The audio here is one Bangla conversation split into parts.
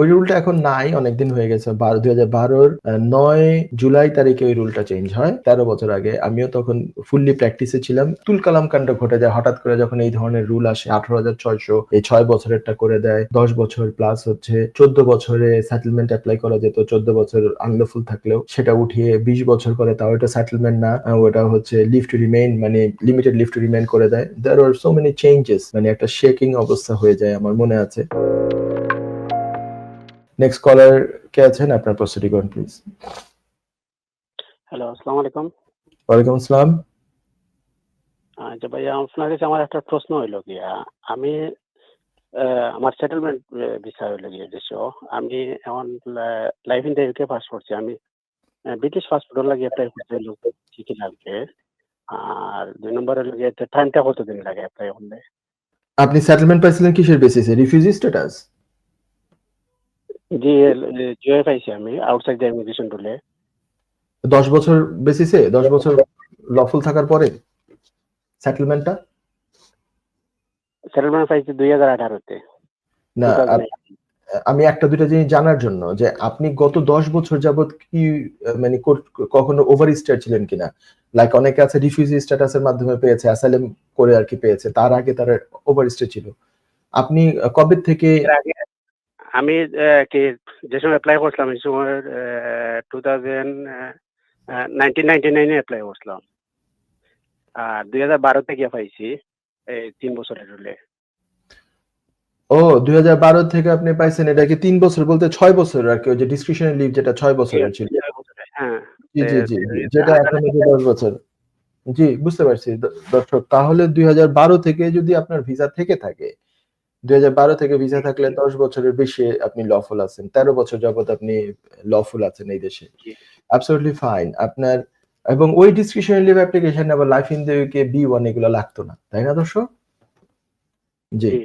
ওই রুলটা এখন নাই, অনেকদিন হয়ে গেছে। দুই হাজার বারোর নয় জুলাই তারিখে ওই রুলটা চেঞ্জ হয়। তেরো বছর আগে আমিও তখন ফুললি প্র্যাকটিসে ছিলাম। তুল কালাম কাণ্ড ঘটে যায়। হঠাৎ করে যখন এই ধরনের রুল আসে, আঠারো হাজার ছয়শো, এই ছয় বছরেরটা করে দেয়। দশ বছর প্লাস হচ্ছে, চোদ্দ বছরে সেটেলমেন্ট অ্যাপ্লাই করা যেত। চোদ্দ বছর আনলফুল থাকলেও সেটা উঠিয়ে বিশ বছর করে তাও এটা সেটেলমেন্ট না। ওটা হচ্ছে লিভ টু রিমেইন মানে লিমিটেড লিভ টু রিমেইন করে দেয়। There are so many changes মানে একটা শেকিং অবস্থা হয়ে যায় আমার মনে আছে। নেক্সট কলার কে আছেন? আপনার প্রস্তুতি করুন প্লিজ হ্যালো আসসালামু আলাইকুম। ওয়ালাইকুম আসসালাম। আচ্ছা ভাইয়া আপনার কাছে আমার একটা প্রশ্ন হইল গিয়া আমি আমার সেটেলমেন্ট ভিসা হইল গিয়া দেশ আমি এখন লাইফ ইন ইউকে পাস করছি। আমি ব্রিটিশ পাসপোর্ট লাগে অ্যাপ্লাই করতে হইল কি কি লাগবে আর দুই নম্বর হইল গিয়ে টাইমটা কতদিন লাগে অ্যাপ্লাই করলে? আপনি সেটেলমেন্ট পাইছিলেন কিসের বেসিসে রিফিউজি স্ট্যাটাস জি জিও পাইছি আমি আউটসাইড দ্য ইমিগ্রেশন রুলে দশ বছর বেসিসে দশ বছর লফুল থাকার পরে? সেটেলমেন্টটা সেটেলমেন্ট পাইছি দুই হাজার আঠারোতে। না আমি একটা দুইটা জিনিস জানার জন্য যে আপনি গত দশ বছর যাবৎ কি মানে কখনো ওভার স্টার ছিলেন কিনা? লাইক অনেকে আছে রিফিউজি স্ট্যাটাসের মাধ্যমে পেয়েছে অ্যাসাইলাম করে আর কি পেয়েছে তার আগে তার ওভার স্টে ছিল। আপনি কবে থেকে এর আগে আমি কি যে সময় অ্যাপ্লাই করছিলাম এই সময় টু থাউজেন্ড নাইনটিন নাইনটি নাইনে অ্যাপ্লাই করছিলাম। আর দুই হাজার বারোতে গিয়ে পাইছি এই তিন বছরের রুলে ও দুই হাজার বারো থেকে আপনি পাইছেন এটা কি তিন বছর বলতে ছয় বছর আর কি ওই যে ডিসক্রিপশনারি লিভ যেটা ছয় বছরের ছিল? হ্যাঁ। জি জি জি যেটা এখন দশ বছর। জি বুঝতে পারছি দর্শক তাহলে দুই হাজার বারো থেকে যদি আপনার ভিসা থেকে থাকে দুই থেকে ভিসা থাকলে দশ বছরের বেশি আপনি লফুল আছেন। তেরো বছর যাবত আপনি লফুল আছেন এই দেশে। জি। ফাইন আপনার এবং ওই ডিসক্রিপশনারি লিভ অ্যাপ্লিকেশন আবার life in the UK B one এগুলো লাগতো না। তাই না দর্শক? জি। জি।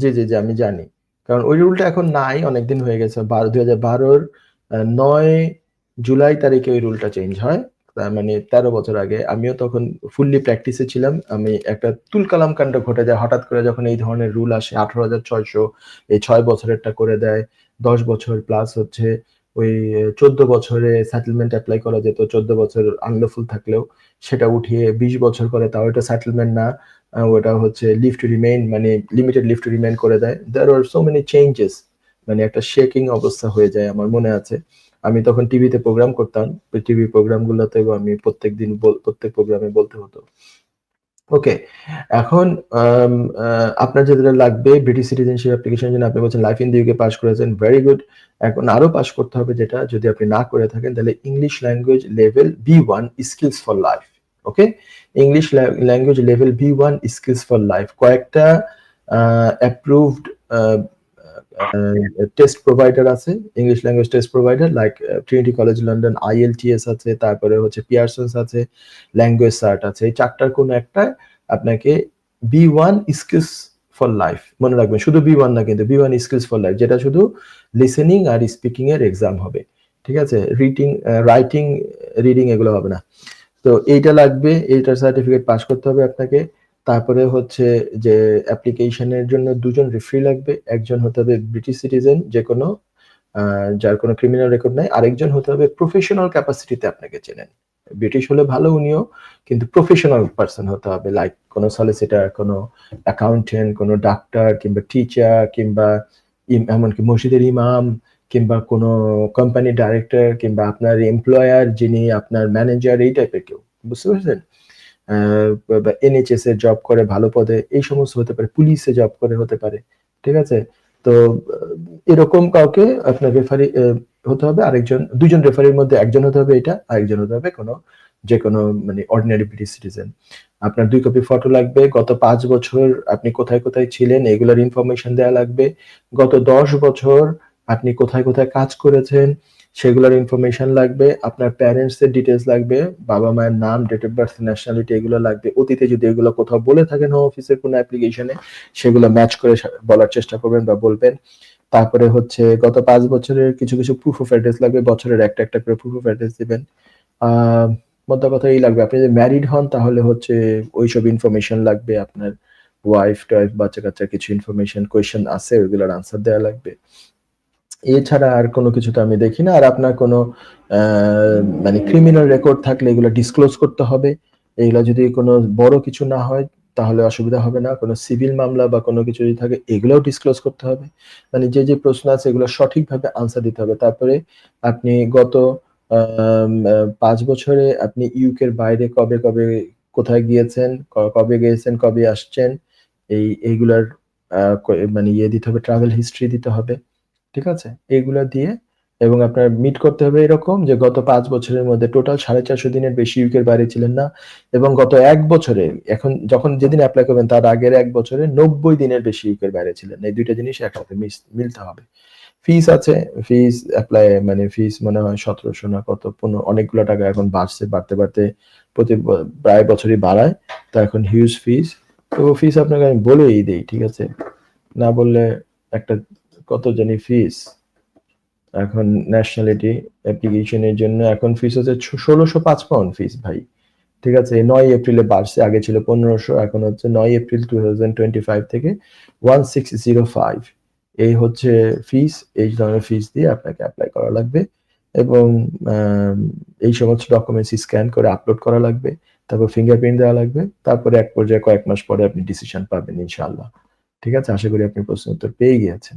জি জি জি আমি জানি। কারণ ওই রুলটা এখন নাই অনেকদিন হয়ে গেছে। বারো দুই হাজার বারোর নয় জুলাই তারিখে ওই রুলটা চেঞ্জ হয়। তার মানে তেরো বছর আগে আমিও তখন ফুললি প্র্যাকটিসে ছিলাম। আমি একটা তুল কালাম কাণ্ড ঘটে যায়, হঠাৎ করে যখন এই ধরনের রুল আসে, আঠারো হাজার ছয়শো, এই ছয় বছরেরটা করে দেয়, দশ বছর প্লাস হচ্ছে ওই চোদ্দ বছরে সেটেলমেন্ট অ্যাপ্লাই করা যেত, চোদ্দ বছর আনলফুল থাকলেও। সেটা উঠিয়ে বিশ বছর করে, তাও এটা সেটেলমেন্ট না ওটা হচ্ছে লিভ টু রিমেইন মানে লিমিটেড লিভ টু রিমেইন করে দেয়। There are so many changes মানে একটা শেকিং অবস্থা হয়ে যায়, আমার মনে আছে। আমি তখন টিভিতে প্রোগ্রাম করতাম। টিভি প্রোগ্রাম প্রোগ্রামগুলোতেও আমি প্রত্যেক দিন প্রত্যেক প্রোগ্রামে বলতে হতো। ওকে এখন আপনার যেটা লাগবে ব্রিটিশ সিটিজেনশিপ অ্যাপ্লিকেশনের জন্য আপনি বলছেন লাইফ ইন ইউকে পাস করেছেন ভেরি গুড এখন আরও পাস করতে হবে যেটা, যদি আপনি না করে থাকেন, তাহলে English language level B one skills for life okay English language level B one skills for life কয়েকটা অ্যাপ্রুভড টেস্ট প্রোভাইডার আছে English language test provider like Trinity College London IELTS আছে, তারপরে হচ্ছে পিয়ারসন্স আছে ল্যাঙ্গুয়েজ সার্ট আছে, এই চারটার কোনো একটা আপনাকে B one skills for life মনে রাখবেন, শুধু বি ওয়ান না কিন্তু B one skills for life যেটা শুধু লিসেনিং আর স্পিকিং এর এক্সাম হবে, ঠিক আছে? রিডিং রাইটিং রিডিং এগুলো হবে না। তো এইটা লাগবে, এইটার সার্টিফিকেট পাস করতে হবে আপনাকে। তারপরে হচ্ছে যে অ্যাপ্লিকেশনের জন্য দুজন রেফারি লাগবে। একজন হতে হবে ব্রিটিশ সিটিজেন যে কোনো যার কোনো ক্রিমিনাল রেকর্ড নাই। আরেকজন হতে হবে প্রফেশনাল ক্যাপাসিটিতে আপনাকে চেনেন। ব্রিটিশ হলে ভালো উনিও, কিন্তু প্রফেশনাল পার্সন হতে হবে। লাইক কোনো সলিসিটার কোনো অ্যাকাউন্টেন্ট কোনো ডাক্তার কিংবা টিচার কিংবা এমনকি মসজিদের ইমাম, কিংবা কোনো কোম্পানি ডাইরেক্টর কিংবা আপনার এমপ্লয়ার যিনি আপনার ম্যানেজার এই টাইপের কেউ। বুঝতে পারছেন? এনএইচএস এর জব করে ভালো পদে, এই সমস্ত হতে পারে পুলিশে জব করে হতে পারে, ঠিক আছে? তো এরকম কাউকে আপনার রেফারি হতে হবে, আরেকজন, দুজন রেফারির মধ্যে একজন হতে হবে এটা, আরেকজন হতে হবে কোনো যে কোনো মানে অর্ডিনারি ব্রিটিশ সিটিজেন আপনার দুই কপি ফটো লাগবে, গত পাঁচ বছর আপনি কোথায় কোথায় ছিলেন, এগুলোর ইনফরমেশন দেওয়া লাগবে, গত দশ বছর আপনি কোথায় কোথায় কাজ করেছেন সেগুলোর ইনফরমেশন লাগবে, আপনার প্যারেন্টস এর ডিটেলস লাগবে, বাবা মায়ের নাম ডেট অফ বার্থ ন্যাশনালিটি এগুলো লাগবে। অতীতে যদি এগুলো কোথাও বলে থাকেন হোম অফিসের কোনো অ্যাপ্লিকেশনে সেগুলো ম্যাচ করে বলার চেষ্টা করবেন বা বলবেন। তারপরে হচ্ছে গত পাঁচ বছরের কিছু কিছু প্রুফ অফ অ্যাড্রেস লাগবে, বছরের একটা একটা করে প্রুফ অফ অ্যাড্রেস দিবেন। মোদ্দা কথা এই লাগবে, আপনি যদি ম্যারিড হন তাহলে হচ্ছে ওইসব ইনফরমেশন লাগবে, আপনার ওয়াইফ টাইফ বাচ্চা কাচ্চার কিছু ইনফরমেশন কোয়েশ্চেন আছে, ওইগুলোর আনসার দেওয়া লাগবে। এছাড়া আর কোনো কিছু তো আমি দেখি না। আর আপনার কোনো মানে ক্রিমিনাল রেকর্ড থাকলে এগুলো ডিসক্লোজ করতে হবে। এগুলো যদি কোনো বড় কিছু না হয় তাহলে অসুবিধা হবে না। কোনো সিভিল মামলা বা কোনো কিছু যদি থাকে এগুলোও ডিসক্লোজ করতে হবে। মানে যে, যে প্রশ্ন আছে এগুলো সঠিকভাবে আনসার দিতে হবে। তারপরে আপনি গত পাঁচ বছরে আপনি ইউকের বাইরে কবে, কবে কোথায় গিয়েছেন, কবে গিয়েছেন, কবে আসছেন এই এইগুলার মানে ইয়ে দিতে হবে ট্রাভেল হিস্ট্রি দিতে হবে। ঠিক আছে? এগুলা দিয়ে এবং আপনার মিট করতে হবে এরকম যে গত পাঁচ বছরের মধ্যে টোটাল ৪৫০ দিনের বেশি ইউকের বাইরে ছিলেন না এবং গত এক বছরে এখন যখন যেদিন অ্যাপ্লাই করবেন তার আগের এক বছরে ৯০ দিনের বেশি ইউকের বাইরে ছিলেন। এই দুইটা জিনিস একসাথে মিলতে হবে। ফিস আছে, ফিস অ্যাপ্লাই মানে ফিস মনে হয় ১৭০০ না কত পনেরো অনেকগুলো টাকা এখন বাড়ছে। বাড়তে, বাড়তে প্রতি প্রায় বছরই বাড়ায়। তো এখন হিউজ ফিস। তো ফিস আপনাকে আমি বলেই দিই ঠিক আছে? না বললে একটা কত জানি ফিস? এখন ন্যাশনালিটি অ্যাপ্লিকেশন এর জন্য এখন ফিস হচ্ছে ষোলোশো পাঁচ পাউন্ড ফিস ভাই। ঠিক আছে? নয় এপ্রিলে বাড়ছে। আগে ছিল পনেরোশো, এখন হচ্ছে নয় এপ্রিল 2025 থেকে 1605 এই হচ্ছে ফিস। এই ধরনের ফিস দিয়ে আপনাকে অ্যাপ্লাই করা লাগবে এবং এই সমস্ত ডকুমেন্টস স্ক্যান করে আপলোড করা লাগবে। তারপর ফিঙ্গারপ্রিন্ট দেওয়া লাগবে। তারপরে এক পর্যায়ে কয়েক মাস পরে আপনি ডিসিশন পাবেন ইনশাআল্লাহ। ঠিক আছে? আশা করি আপনি প্রশ্নের উত্তর পেয়ে গিয়েছেন।